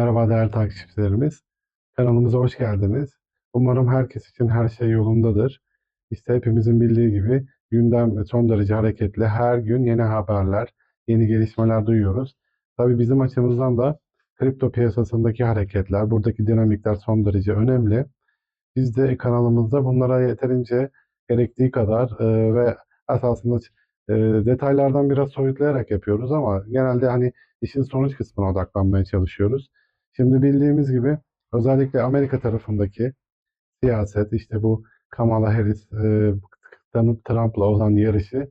Merhaba değerli takipçilerimiz. Kanalımıza hoş geldiniz. Umarım herkes için her şey yolundadır. İşte hepimizin bildiği gibi gündem son derece hareketli. Her gün yeni haberler, yeni gelişmeler duyuyoruz. Tabii bizim açımızdan da kripto piyasasındaki hareketler, buradaki dinamikler son derece önemli. Biz de kanalımızda bunlara yeterince gerektiği kadar e, ve esasında e, detaylardan biraz soyutlayarak yapıyoruz ama genelde hani işin sonuç kısmına odaklanmaya çalışıyoruz. Şimdi bildiğimiz gibi özellikle Amerika tarafındaki siyaset işte bu Kamala Harris e, Trump'la olan yarışı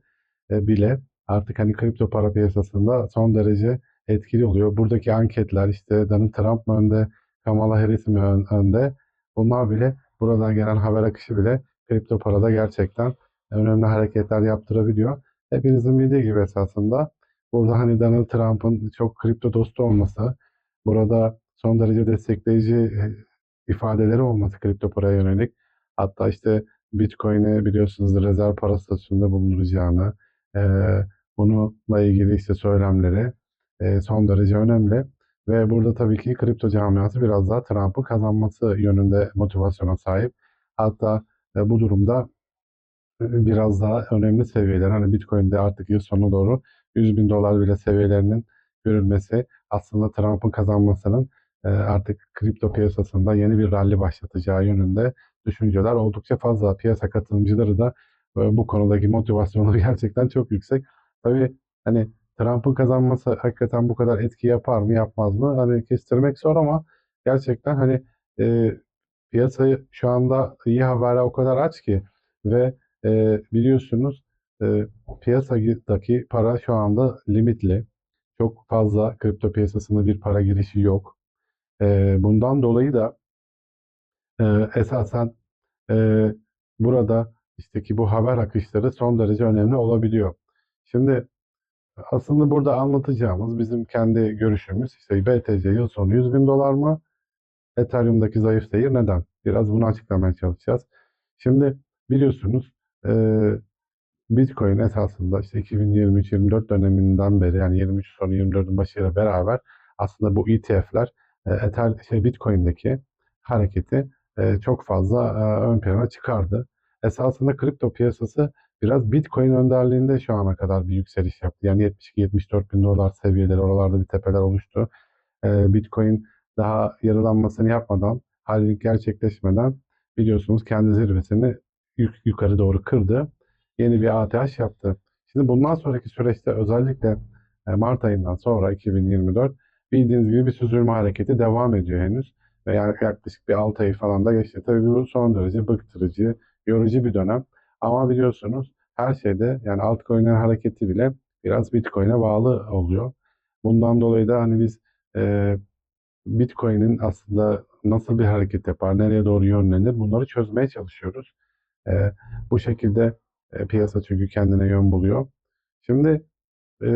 e, bile artık hani kripto para piyasasında son derece etkili oluyor. Buradaki anketler işte Donald Trump mı önde, Kamala Harris mi ön- önde? Bunlar bile buradan gelen haber akışı bile kripto parada gerçekten önemli hareketler yaptırabiliyor. Hepinizin bildiği gibi esasında burada hani Donald Trump'ın çok kripto dostu olması, burada son derece destekleyici e, ifadeleri olması kripto paraya yönelik. Hatta işte Bitcoin'i biliyorsunuz rezerv para statüsünde bulunduracağını, e, bununla ilgili işte söylemleri e, son derece önemli. Ve burada tabii ki kripto camiası biraz daha Trump'ın kazanması yönünde motivasyona sahip. Hatta e, bu durumda e, biraz daha önemli seviyeler hani Bitcoin'de artık yıl sonuna doğru 100 bin dolar bile seviyelerinin görülmesi aslında Trump'ın kazanmasının artık kripto piyasasında yeni bir rally başlatacağı yönünde düşünceler oldukça fazla. Piyasa katılımcıları da bu konudaki motivasyonları gerçekten çok yüksek. Tabii hani Trump'ın kazanması hakikaten bu kadar etki yapar mı yapmaz mı? Hani kestirmek zor ama gerçekten hani e, piyasayı şu anda iyi haberler o kadar aç ki ve e, biliyorsunuz e, piyasadaki para şu anda limitli. Çok fazla kripto piyasasında bir para girişi yok. Bundan dolayı da e, esasen e, burada işte ki bu haber akışları son derece önemli olabiliyor. Şimdi aslında burada anlatacağımız bizim kendi görüşümüz işte BTC yıl sonu 100 bin dolar mı? Ethereum'daki zayıf seyir neden? Biraz bunu açıklamaya çalışacağız. Şimdi biliyorsunuz e, Bitcoin esasında işte 2023-24 döneminden beri yani 23 sonu 24'ün başıyla beraber aslında bu ETF'ler Ether, şey Bitcoin'deki hareketi e, çok fazla e, ön plana çıkardı. Esasında kripto piyasası biraz Bitcoin önderliğinde şu ana kadar bir yükseliş yaptı. Yani 72-74 bin dolar seviyeleri oralarda bir tepeler oluştu. E, Bitcoin daha yarılanmasını yapmadan, halving gerçekleşmeden biliyorsunuz kendi zirvesini yuk- yukarı doğru kırdı. Yeni bir ATH yaptı. Şimdi bundan sonraki süreçte özellikle e, Mart ayından sonra 2024 bildiğiniz gibi bir süzülme hareketi devam ediyor henüz. Ve yani yaklaşık bir 6 ay falan da geçti. Tabii bu son derece bıktırıcı, yorucu bir dönem. Ama biliyorsunuz her şeyde yani altcoin'lerin hareketi bile biraz Bitcoin'e bağlı oluyor. Bundan dolayı da hani biz e, Bitcoin'in aslında nasıl bir hareket yapar, nereye doğru yönlenir bunları çözmeye çalışıyoruz. E, bu şekilde e, piyasa çünkü kendine yön buluyor. Şimdi e,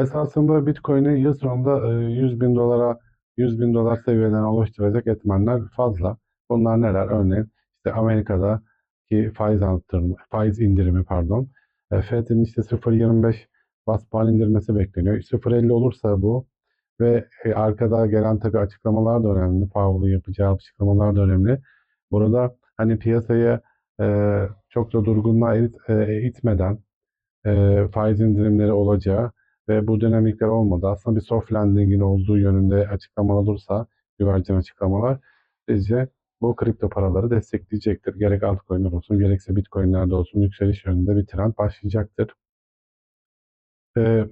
esasında Bitcoin'i yıl sonunda e, 100 bin dolara 100 bin dolar seviyeden oluşturacak etmenler fazla. Bunlar neler? Örneğin işte Amerika'daki faiz arttırma, faiz indirimi pardon. E, Fed'in işte 0.25 bas puan indirmesi bekleniyor. 0.50 olursa bu ve e, arkada gelen tabii açıklamalar da önemli. Powell'ın yapacağı açıklamalar da önemli. Burada hani piyasayı e, çok da durgunluğa erit, e, itmeden e, faiz indirimleri olacağı ve bu dinamikler olmadı. Aslında bir soft landing'in olduğu yönünde açıklamalar olursa, güvercin açıklamalar bizce bu kripto paraları destekleyecektir. Gerek altcoin'ler olsun, gerekse bitcoin'lerde olsun yükseliş yönünde bir trend başlayacaktır. E,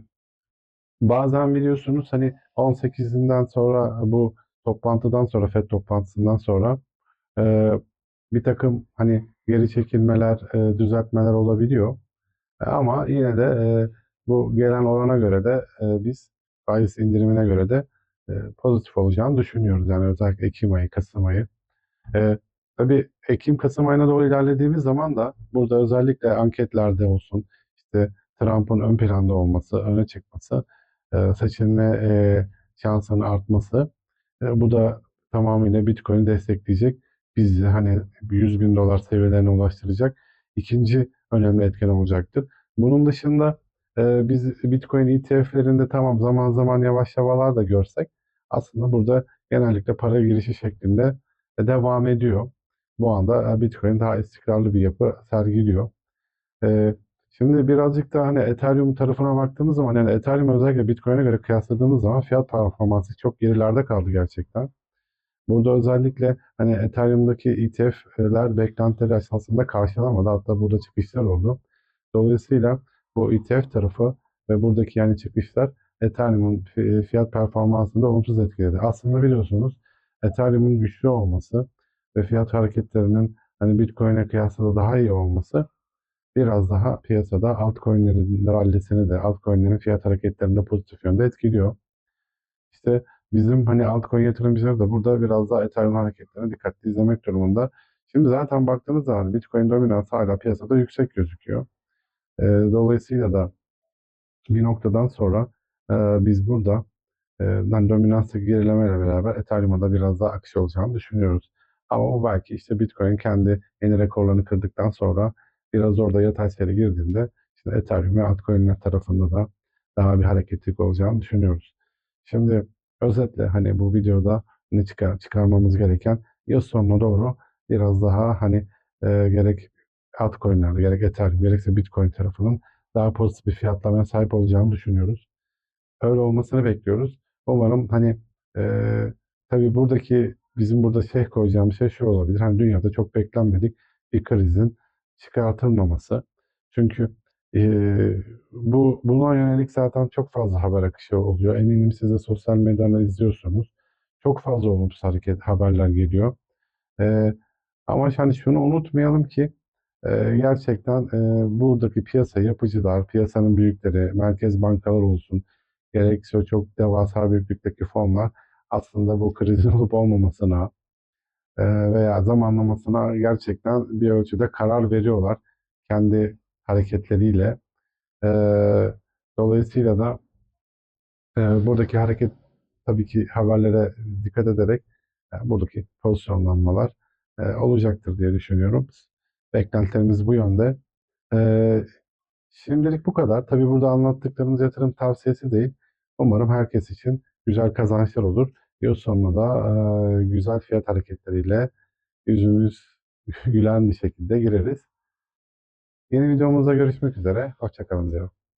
bazen biliyorsunuz hani 18'inden sonra bu toplantıdan sonra, FED toplantısından sonra e, bir takım hani geri çekilmeler, e, düzeltmeler olabiliyor. Ama yine de e, bu gelen orana göre de e, biz faiz indirimine göre de e, pozitif olacağını düşünüyoruz. Yani özellikle Ekim ayı, Kasım ayı. E, tabii Ekim-Kasım ayına doğru ilerlediğimiz zaman da burada özellikle anketlerde olsun, işte Trump'ın ön planda olması, öne çıkması, e, seçilme e, şansının artması, e, bu da tamamıyla Bitcoin'i destekleyecek. Bizi hani 100 bin dolar seviyelerine ulaştıracak ikinci önemli etken olacaktır. Bunun dışında e, biz Bitcoin ETF'lerinde tamam zaman zaman yavaşlamalar da görsek aslında burada genellikle para girişi şeklinde devam ediyor. Bu anda e, Bitcoin daha istikrarlı bir yapı sergiliyor. E, şimdi birazcık da hani Ethereum tarafına baktığımız zaman yani Ethereum özellikle Bitcoin'e göre kıyasladığımız zaman fiyat performansı çok gerilerde kaldı gerçekten. Burada özellikle hani Ethereum'daki ETF'ler beklentileri esasında karşılamadı. Hatta burada çıkışlar oldu. Dolayısıyla bu ETF tarafı ve buradaki yani çıkışlar Ethereum'un fi- fiyat performansını da olumsuz etkiledi. Aslında biliyorsunuz Ethereum'un güçlü olması ve fiyat hareketlerinin hani Bitcoin'e kıyasla daha iyi olması biraz daha piyasada altcoin'lerin rallisini de altcoin'lerin fiyat hareketlerini de pozitif yönde etkiliyor. İşte bizim hani altcoin yatırımcıları da burada biraz daha Ethereum hareketlerini dikkatli izlemek durumunda. Şimdi zaten baktığınız zaman Bitcoin dominansı hala piyasada yüksek gözüküyor. Ee, dolayısıyla da bir noktadan sonra e, biz burada e, yani dominanstaki gerilemeyle beraber Ethereum'a biraz daha akış olacağını düşünüyoruz. Ama o belki işte Bitcoin kendi yeni rekorlarını kırdıktan sonra biraz orada yatay seyre girdiğinde işte Ethereum ve altcoin'ler tarafında da daha bir hareketlilik olacağını düşünüyoruz. Şimdi özetle hani bu videoda ne çıkar, çıkarmamız gereken yıl sonuna doğru biraz daha hani e, gerek altcoin'lerde gerek Ethereum gerekse Bitcoin tarafının daha pozitif bir fiyatlamaya sahip olacağını düşünüyoruz. Öyle olmasını bekliyoruz. Umarım hani e, tabii buradaki bizim burada şey koyacağımız şey şu olabilir. Hani dünyada çok beklenmedik bir krizin çıkartılmaması. Çünkü e, bu buna yönelik zaten çok fazla haber akışı oluyor. Eminim siz de sosyal medyadan izliyorsunuz. Çok fazla olumsuz hareket haberler geliyor. E, ama hani şunu unutmayalım ki e, gerçekten e, buradaki piyasa yapıcılar, piyasanın büyükleri, merkez bankalar olsun, gerekse çok devasa büyüklükteki fonlar aslında bu krizin olup olmamasına e, veya zamanlamasına gerçekten bir ölçüde karar veriyorlar kendi hareketleriyle. E, dolayısıyla da e, buradaki hareket tabii ki haberlere dikkat ederek e, buradaki pozisyonlanmalar e, olacaktır diye düşünüyorum. Beklentilerimiz bu yönde. E, şimdilik bu kadar. Tabii burada anlattıklarımız yatırım tavsiyesi değil. Umarım herkes için güzel kazançlar olur. Yıl sonuna da e, güzel fiyat hareketleriyle yüzümüz gülen bir şekilde gireriz. Yeni videomuzda görüşmek üzere. Hoşçakalın diyorum.